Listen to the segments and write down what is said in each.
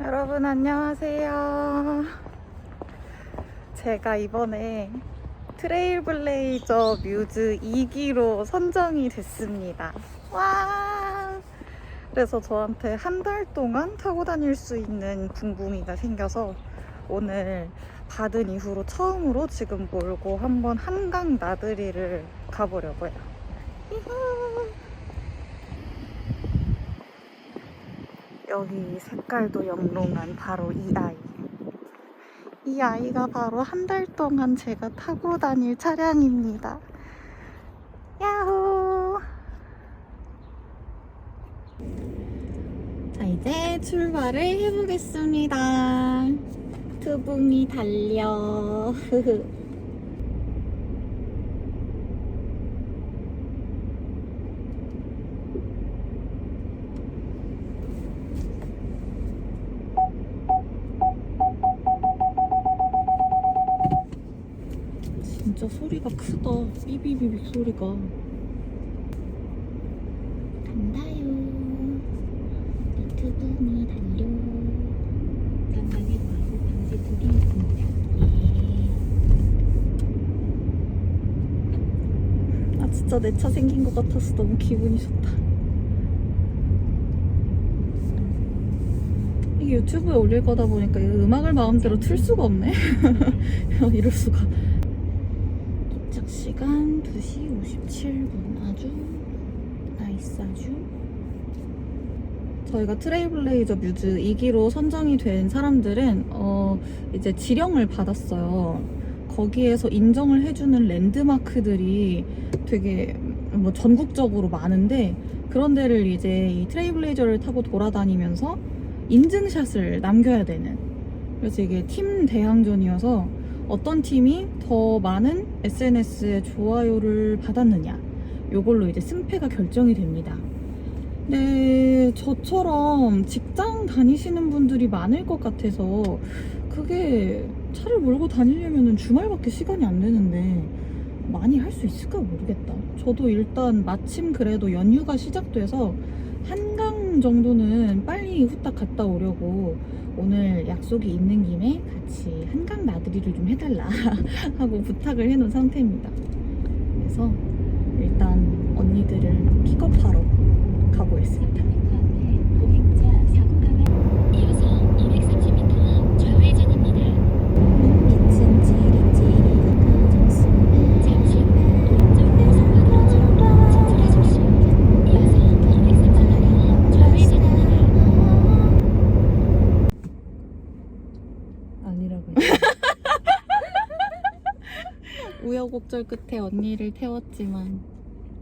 여러분 안녕하세요. 제가 이번에 트레일블레이저 뮤즈 2기로 선정이 됐습니다. 와! 그래서 저한테 한 달 동안 타고 다닐 수 있는 붕붕이가 생겨서 오늘 받은 이후로 처음으로 지금 몰고 한번 한강 나들이를 가보려고요. 여기 색깔도 영롱한 바로 이 아이. 이 아이가 바로 한 달 동안 제가 타고 다닐 차량입니다. 야호! 자, 이제 출발을 해보겠습니다. 투붕이 달려. 진짜 소리가 크다. 삐비비비 소리가. 간다요. 유튜브니 달려. 전방에 과속 방지턱이 있습니다. 아 진짜 내 차 생긴 것 같아서 너무 기분이 좋다. 이게 유튜브에 올릴 거다 보니까 이 음악을 마음대로 틀 수가 없네. 이럴 수가. 도착 시간 2시 57분. 아주 나이스 아주. 저희가 트레이블레이저 뮤즈 2기로 선정이 된 사람들은 어 이제 지령을 받았어요. 거기에서 인정을 해주는 랜드마크들이 되게 뭐 전국적으로 많은데 그런 데를 이제 이 트레이블레이저를 타고 돌아다니면서 인증샷을 남겨야 되는 그래서 이게 팀 대항전이어서 어떤 팀이 더 많은 SNS에 좋아요를 받았느냐 요걸로 이제 승패가 결정이 됩니다. 네, 저처럼 직장 다니시는 분들이 많을 것 같아서 그게 차를 몰고 다니려면 주말밖에 시간이 안 되는데 많이 할 수 있을까 모르겠다. 저도 일단 마침 그래도 연휴가 시작돼서 한강 정도는 빨리 후딱 갔다 오려고 오늘 약속이 있는 김에 같이 한강 나들이를 좀 해달라 하고 부탁을 해놓은 상태입니다. 그래서 일단 언니들을 픽업하러 가보겠습니다. 고객자 사고 가면 이어서 230m 좌회전입니다. 미친 찌릿찌릿 가졌으면 잠시 후 오른쪽 단속화로 진입 진출하십시오. 이어서 230m 좌회전입니다. 아니라고요. 우여곡절 끝에 언니를 태웠지만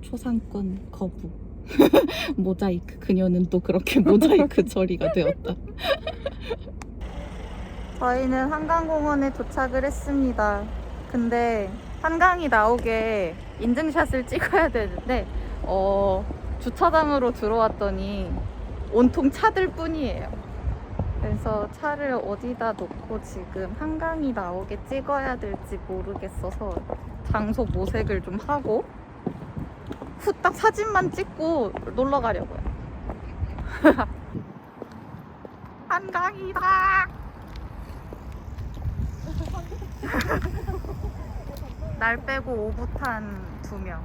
초상권 거부. 모자이크. 그녀는 또 그렇게 모자이크 처리가 되었다. 저희는 한강공원에 도착을 했습니다. 근데 한강이 나오게 인증샷을 찍어야 되는데 어, 주차장으로 들어왔더니 온통 차들 뿐이에요. 그래서 차를 어디다 놓고 지금 한강이 나오게 찍어야 될지 모르겠어서 장소 모색을 좀 하고 후딱 사진만 찍고 놀러 가려고요. 한강이다. 날 빼고 오붓한 두 명.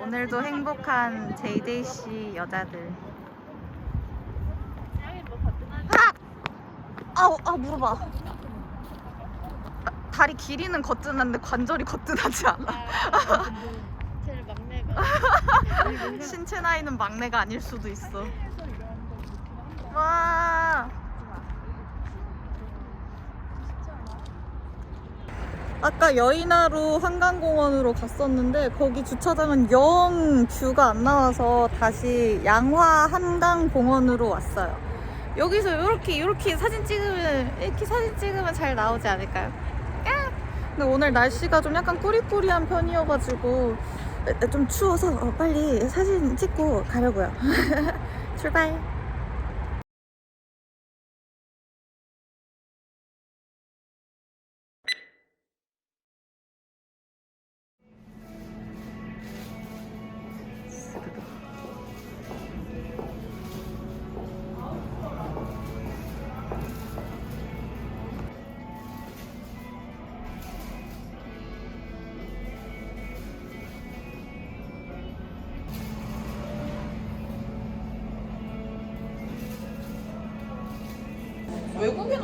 오늘도 행복한 JJC 여자들. 아! 아우, 아, 물어봐. 아, 다리 길이는 거뜬한데 관절이 거뜬하지 않아. 제일 막내가 신체 나이는 막내가 아닐 수도 있어. 와. 아까 여의나루 한강공원으로 갔었는데 거기 주차장은 영 뷰가 안 나와서 다시 양화 한강공원으로 왔어요. 여기서 이렇게 이렇게 사진 찍으면 이렇게 사진 찍으면 잘 나오지 않을까요? 야! 근데 오늘 날씨가 좀 약간 꾸리꾸리한 편이어가지고 좀 추워서 어, 빨리 사진 찍고 가려고요. 출발.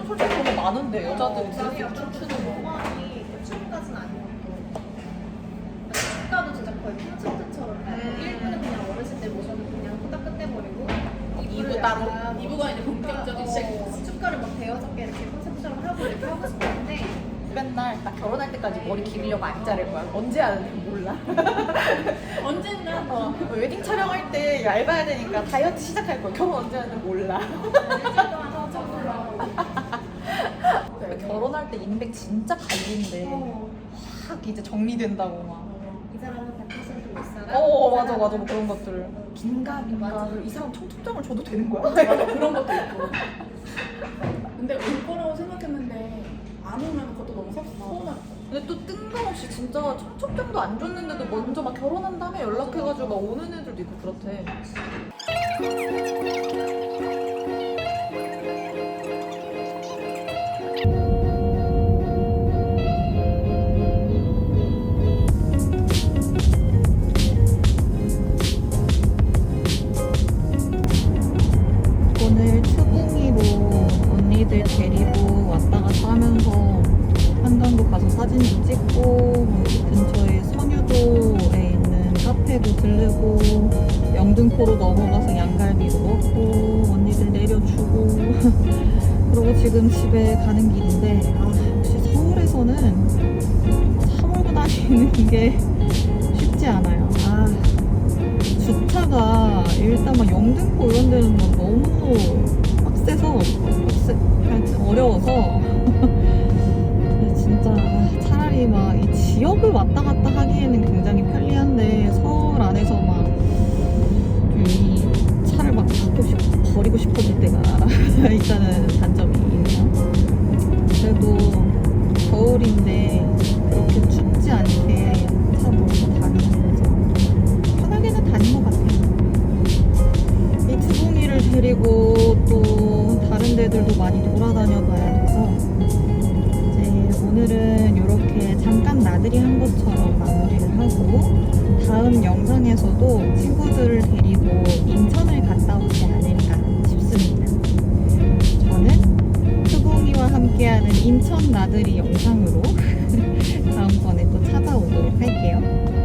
외국에는 솔직히 너무 많은데 여자들이 드레스 춤추는 거. 춤까지는 아니고 축가도 진짜 거의 콘서트처럼 음. 1부는 그냥 어르신 때 모셔도 그냥 후딱 끝내버리고 이부 따로? 이부가 이제 본격적인 시작 축가를 막 대여섯 개 이렇게 콘셉트처럼 하고 이렇게 하고 싶었는데 맨날 나 결혼할 때까지 머리 기르려고 안 자를 거야. 언제 하는지 몰라. 언젠가 어, 웨딩 촬영할 때 얇아야 되니까 다이어트 시작할 거야. 결혼 언제 하는지 몰라. 일주일 동안 하고 몰라 결혼할 때 인백 진짜 갈린데 어. 확 이제 정리된다고 막. 이 사람은 100%못 살아 어 이 맞아 사람은 맞아 뭐 그런 것들. 긴가민가. 이 사람 청첩장을 줘도 되는 거야? 그런 것도 있고. 근데 올 거라고 생각했는데 안 오면 그것도 너무 섭- 서운할 것 근데 또 뜬금없이 진짜 청첩장도 안 줬는데도 먼저 막 결혼한 다음에 연락해가지고 막 오는 애들도 있고 그렇대. 등포로 넘어가서 양갈비도 먹고 언니들 내려주고 그러고 지금 집에 가는 길인데 아 역시 서울에서는 차 몰고 다니는 게 쉽지 않아요. 아 주차가 일단 막 영등포 이런 데는 막 너무 빡세서 빡세 하여튼 어려워서. 진짜 차라리 막 이 지역을 왔다 갔다 하기에는 굉장히 편리한데 서울 안에서 막 가끔씩 버리고 싶어질 때가 일단은 단점이 있네요. 그래도 겨울인데 그렇게 춥지 않게 차 몰고 다니면서 편하게는 다닌 것 같아요. 이 투봉이를 데리고 또 다른 데들도 많이 돌아다녀 봐야 돼서 오늘은 이렇게 잠깐 나들이 한 것처럼 마무리를 하고 다음 영상에서도 친구들을 데리고 인천을 갔다 오지 않을까 싶습니다. 저는 수봉이와 함께하는 인천 나들이 영상으로 다음번에 또 찾아오도록 할게요.